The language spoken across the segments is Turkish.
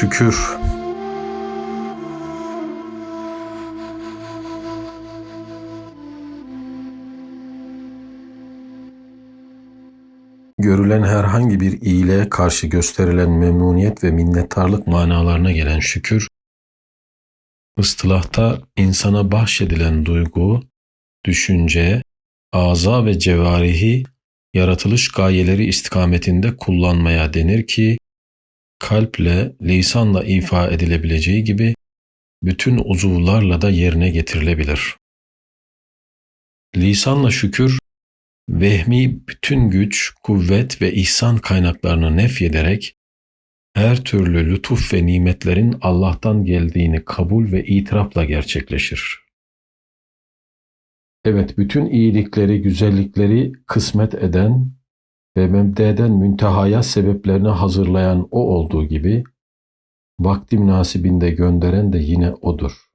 şükür. Görülen herhangi bir iyiliğe karşı gösterilen memnuniyet ve minnettarlık manalarına gelen şükür, ıstılahta insana bahşedilen duygu, düşünce, ağza ve cevarihi yaratılış gayeleri istikametinde kullanmaya denir ki, kalple, lisanla ifa edilebileceği gibi bütün uzuvlarla da yerine getirilebilir. Lisanla şükür, vehmi bütün güç, kuvvet ve ihsan kaynaklarını nefyederek, her türlü lütuf ve nimetlerin Allah'tan geldiğini kabul ve itirafla gerçekleşir. Evet, bütün iyilikleri, güzellikleri kısmet eden ve mebdeden müntehaya sebeplerini hazırlayan o olduğu gibi, vakti münasibinde gönderen de yine odur.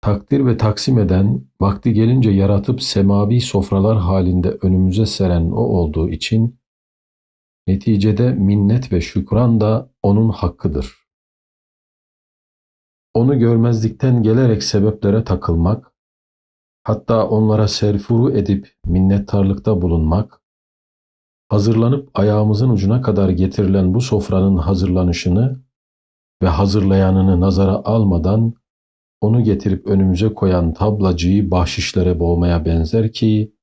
Takdir ve taksim eden, vakti gelince yaratıp semavi sofralar halinde önümüze seren o olduğu için, neticede minnet ve şükran da onun hakkıdır. Onu görmezlikten gelerek sebeplere takılmak, hatta onlara serfuru edip minnettarlıkta bulunmak, hazırlanıp ayağımızın ucuna kadar getirilen bu sofranın hazırlanışını ve hazırlayanını nazara almadan onu getirip önümüze koyan tablacıyı bahşişlere boğmaya benzer ki,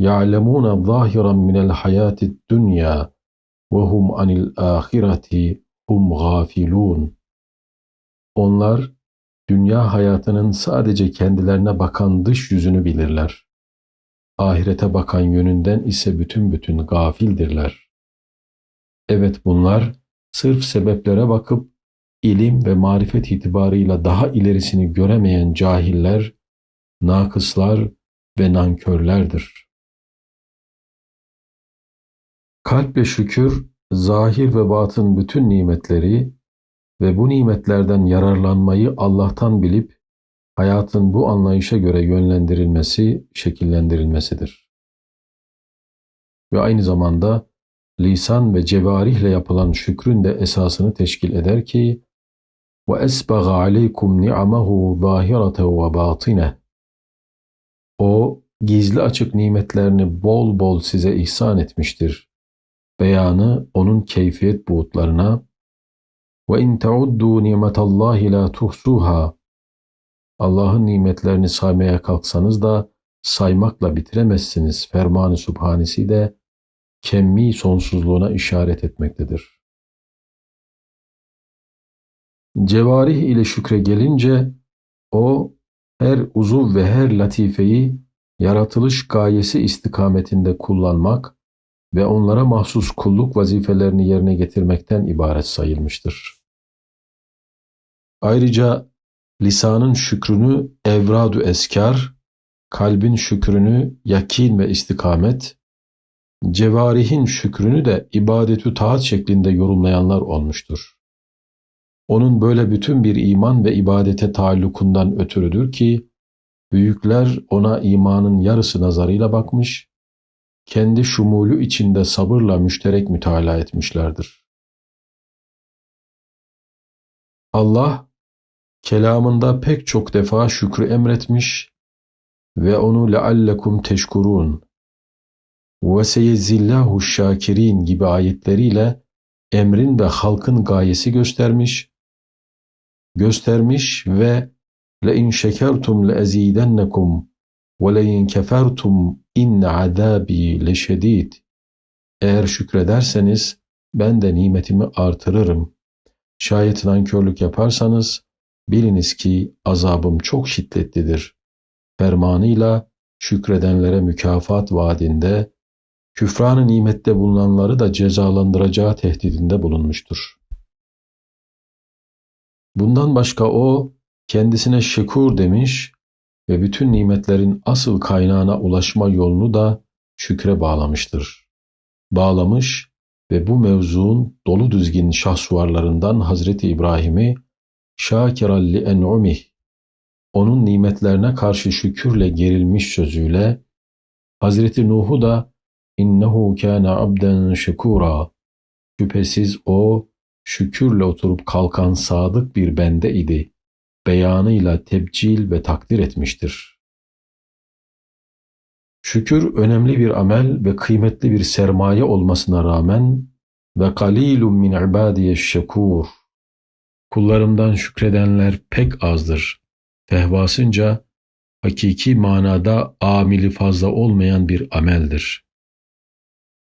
يَعْلَمُونَ ظَاهِرًا مِنَ الْحَيَاةِ الدُّنْيَا وَهُمْ عَنِ الْآخِرَةِ هُمْ غَافِلُونَ Onlar, dünya hayatının sadece kendilerine bakan dış yüzünü bilirler. Ahirete bakan yönünden ise bütün bütün gafildirler. Evet bunlar, sırf sebeplere bakıp ilim ve marifet itibarıyla daha ilerisini göremeyen cahiller, nakıslar ve nankörlerdir. Kalp ve şükür, zahir ve batın bütün nimetleri ve bu nimetlerden yararlanmayı Allah'tan bilip hayatın bu anlayışa göre yönlendirilmesi, şekillendirilmesidir. Ve aynı zamanda lisan ve cevarihle yapılan şükrün de esasını teşkil eder ki وَأَسْبَغَ عَلَيْكُمْ نِعَمَهُ ظَاهِرَةً وَبَاطِنَةً O, gizli açık nimetlerini bol bol size ihsan etmiştir. Beyanı onun keyfiyet buğutlarına وَاِنْ تَعُدُّوا نِعْمَةَ اللّٰهِ لَا تُحْسُوهَا Allah'ın nimetlerini saymaya kalksanız da saymakla bitiremezsiniz. Fermanı Subhanesi de kemmi sonsuzluğuna işaret etmektedir. Cevarih ile şükre gelince o her uzuv ve her latifeyi yaratılış gayesi istikametinde kullanmak ve onlara mahsus kulluk vazifelerini yerine getirmekten ibaret sayılmıştır. Ayrıca lisanın şükrünü evradu eskar, kalbin şükrünü yakin ve istikamet, cevarihin şükrünü de ibadetü taat şeklinde yorumlayanlar olmuştur. Onun böyle bütün bir iman ve ibadete taallukundan ötürüdür ki, büyükler ona imanın yarısı nazarıyla bakmış, kendi şumulü içinde sabırla müşterek mütalaa etmişlerdir. Allah, kelamında pek çok defa şükrü emretmiş ve onu leallekum teşkurun ve seyezzillahu şakirin gibi ayetleriyle emrin ve halkın gayesi göstermiş, göstermiş ve le in şekertum le ezidennekum ve le in kefertum inne azabi leşedid. Eğer şükrederseniz ben de nimetimi artırırım. Şayet nankörlük yaparsanız biliniz ki azabım çok şiddetlidir. Fermanıyla şükredenlere mükafat vaadinde, küfranı nimette bulunanları da cezalandıracağı tehdidinde bulunmuştur. Bundan başka o, kendisine şekur demiş ve bütün nimetlerin asıl kaynağına ulaşma yolunu da şükre bağlamıştır. Bağlamış ve bu mevzuun dolu düzgin şahsuvarlarından Hazreti İbrahim'i şakiral li en'umih onun nimetlerine karşı şükürle gerilmiş sözüyle Hazreti Nuh'u da innehu kana abden şekura şüphesiz o şükürle oturup kalkan sadık bir bende idi. Beyanıyla tebcil ve takdir etmiştir. Şükür önemli bir amel ve kıymetli bir sermaye olmasına rağmen ve kalilun min ibadiye şekur. Kullarımdan şükredenler pek azdır. Fehvasınca hakiki manada amili fazla olmayan bir ameldir.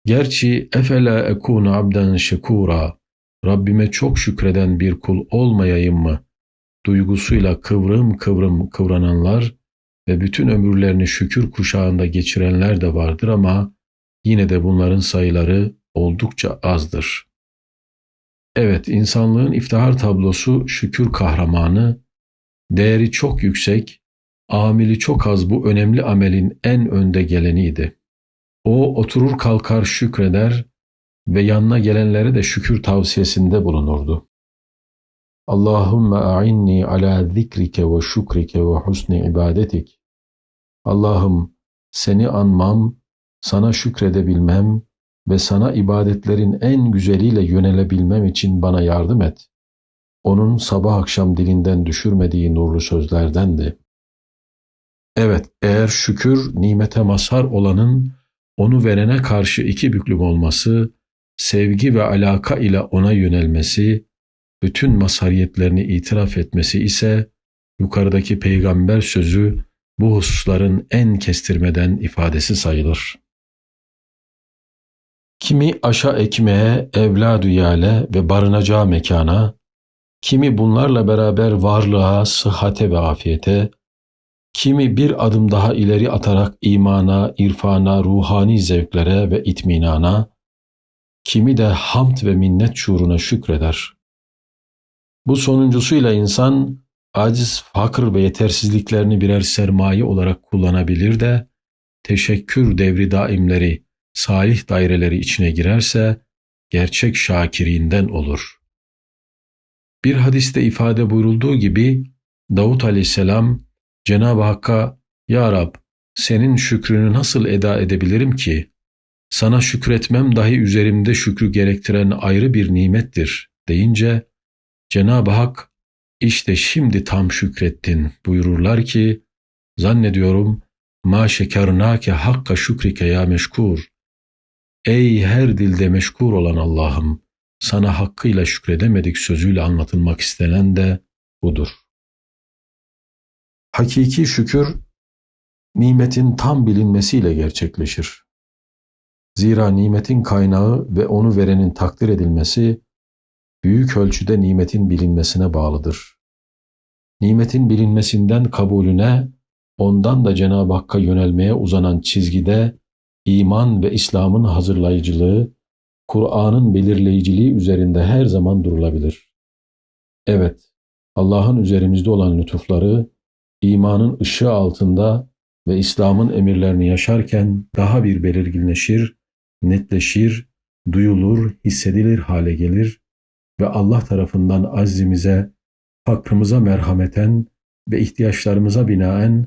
Gerçi efela ekunu abden şekura, Rabbime çok şükreden bir kul olmayayım mı? Duygusuyla kıvrım kıvrım kıvrananlar ve bütün ömürlerini şükür kuşağında geçirenler de vardır ama yine de bunların sayıları oldukça azdır. Evet, insanlığın iftihar tablosu şükür kahramanı, değeri çok yüksek, amili çok az bu önemli amelin en önde geleniydi. O oturur kalkar şükreder ve yanına gelenlere de şükür tavsiyesinde bulunurdu. Allahümme a'inni ala zikrike ve şükrike ve husni ibadetik. Allah'ım seni anmam, sana şükredebilmem ve sana ibadetlerin en güzeliyle yönelebilmem için bana yardım et. Onun sabah akşam dilinden düşürmediği nurlu sözlerdendi. Evet, eğer şükür nimete mazhar olanın onu verene karşı iki büklüm olması, sevgi ve alaka ile ona yönelmesi, bütün mazhariyetlerini itiraf etmesi ise yukarıdaki peygamber sözü bu hususların en kestirmeden ifadesi sayılır. Kimi aşa ekmeğe, evladü yale ve barınacağı mekana, kimi bunlarla beraber varlığa, sıhhate ve afiyete, kimi bir adım daha ileri atarak imana, irfana, ruhani zevklere ve itminana, kimi de hamd ve minnet şuuruna şükreder. Bu sonuncusuyla insan aciz, fakir ve yetersizliklerini birer sermaye olarak kullanabilir de teşekkür devri daimleri, salih daireleri içine girerse gerçek şakirinden olur. Bir hadiste ifade buyurulduğu gibi Davut aleyhisselam Cenab-ı Hakk'a Ya Rab senin şükrünü nasıl eda edebilirim ki? Sana şükretmem dahi üzerimde şükrü gerektiren ayrı bir nimettir deyince Cenab-ı Hak işte şimdi tam şükrettin buyururlar ki zannediyorum ma şekarnake hakka şükrike ya meşkur. Ey her dilde meşkur olan Allah'ım sana hakkıyla şükredemedik sözüyle anlatılmak istenen de budur. Hakiki şükür nimetin tam bilinmesiyle gerçekleşir. Zira nimetin kaynağı ve onu verenin takdir edilmesi büyük ölçüde nimetin bilinmesine bağlıdır. Nimetin bilinmesinden kabulüne, ondan da Cenab-ı Hakk'a yönelmeye uzanan çizgide iman ve İslam'ın hazırlayıcılığı, Kur'an'ın belirleyiciliği üzerinde her zaman durulabilir. Evet, Allah'ın üzerimizde olan lütufları, imanın ışığı altında ve İslam'ın emirlerini yaşarken daha bir belirginleşir, netleşir, duyulur, hissedilir hale gelir ve Allah tarafından azimize, hakkımıza merhameten ve ihtiyaçlarımıza binaen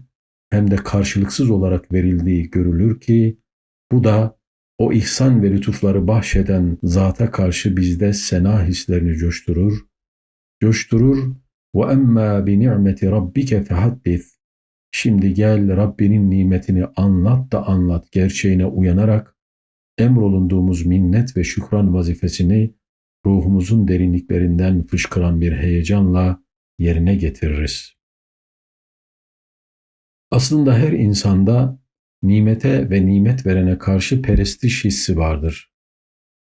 hem de karşılıksız olarak verildiği görülür ki bu da o ihsan ve lütufları bahşeden zata karşı bizde sena hislerini coşturur, coşturur ve emma bi ni'meti rabbike fehaddis. Şimdi gel Rabbinin nimetini anlat da anlat gerçeğine uyanarak emrolunduğumuz minnet ve şükran vazifesini ruhumuzun derinliklerinden fışkıran bir heyecanla yerine getiririz. Aslında her insanda nimete ve nimet verene karşı perestiş hissi vardır.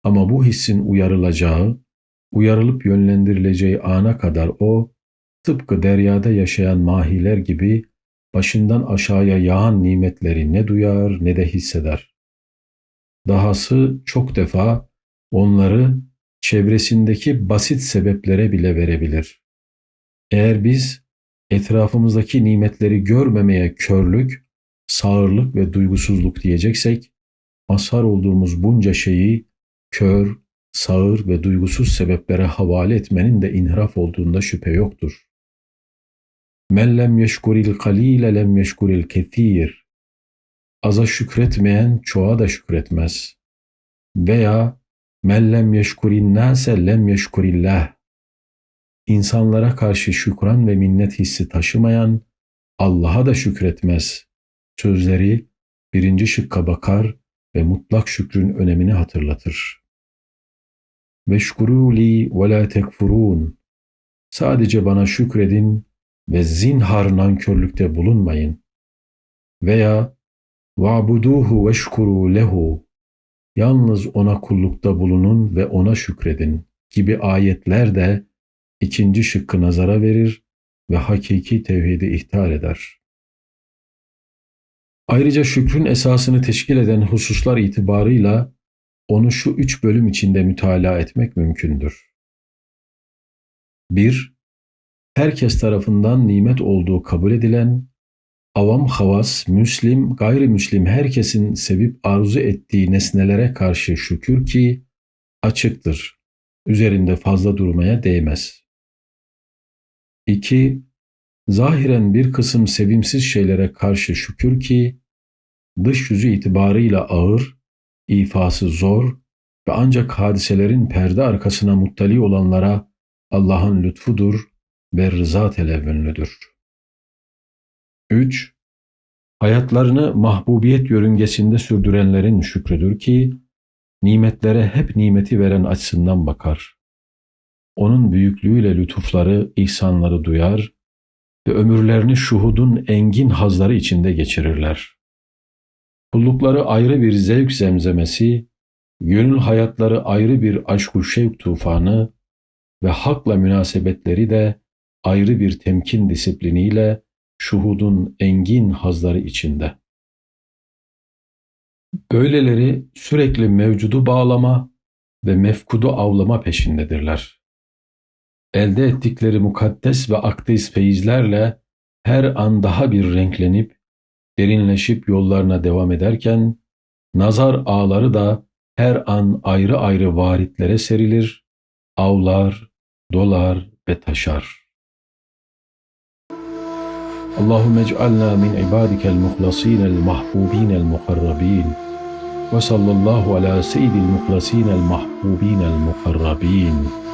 Ama bu hissin uyarılacağı, uyarılıp yönlendirileceği ana kadar o, tıpkı deryada yaşayan mahiler gibi başından aşağıya yağan nimetleri ne duyar ne de hisseder. Dahası çok defa onları çevresindeki basit sebeplere bile verebilir. Eğer biz etrafımızdaki nimetleri görmemeye körlük, sağırlık ve duygusuzluk diyeceksek, mazhar olduğumuz bunca şeyi kör, sağır ve duygusuz sebeplere havale etmenin de inhiraf olduğunda şüphe yoktur. Men lem yeşkuril kalile lem yeşkuril kethir. Aza şükretmeyen çoğa da şükretmez. Veya Men lem yeşkurin nase lem yeşkurillah. İnsanlara karşı şükran ve minnet hissi taşımayan Allah'a da şükretmez. Sözleri birinci şıkka bakar ve mutlak şükrün önemini hatırlatır. Veşkuru li ve la tekfurun. Sadece bana şükredin ve zinhar nankörlükte bulunmayın. Veya va'buduhu veşkuru lehu. Yalnız ona kullukta bulunun ve ona şükredin gibi ayetler de ikinci şıkkı nazara verir ve hakiki tevhidi ihtar eder. Ayrıca şükrün esasını teşkil eden hususlar itibarıyla onu şu üç bölüm içinde mütalaa etmek mümkündür. 1. Herkes tarafından nimet olduğu kabul edilen, avam havas, müslim, gayrimüslim herkesin sevip arzu ettiği nesnelere karşı şükür ki açıktır, üzerinde fazla durmaya değmez. 2. Zahiren bir kısım sevimsiz şeylere karşı şükür ki dış yüzü itibarıyla ağır, ifası zor ve ancak hadiselerin perde arkasına muttali olanlara Allah'ın lütfudur ve rıza televvünlüdür. 3. Hayatlarını mahbubiyet yörüngesinde sürdürenlerin şükrüdür ki, nimetlere hep nimeti veren açısından bakar. Onun büyüklüğüyle lütufları, ihsanları duyar ve ömürlerini şuhudun engin hazları içinde geçirirler. Kullukları ayrı bir zevk zemzemesi, gönül hayatları ayrı bir aşk-ı şevk tufanı ve hakla münasebetleri de ayrı bir temkin disipliniyle şuhudun engin hazları içinde. Böyleleri sürekli mevcudu bağlama ve mefkudu avlama peşindedirler elde ettikleri mukaddes ve akdeis feyizlerle her an daha bir renklenip, derinleşip yollarına devam ederken, nazar ağları da her an ayrı ayrı varitlere serilir, avlar, dolar ve taşar. Allahümme ec'alna min ibadikel muhlasinel mahbubinel mukarrabin ve sallallahu ala seyyidil muhlasinel mahbubinel mukarrabin.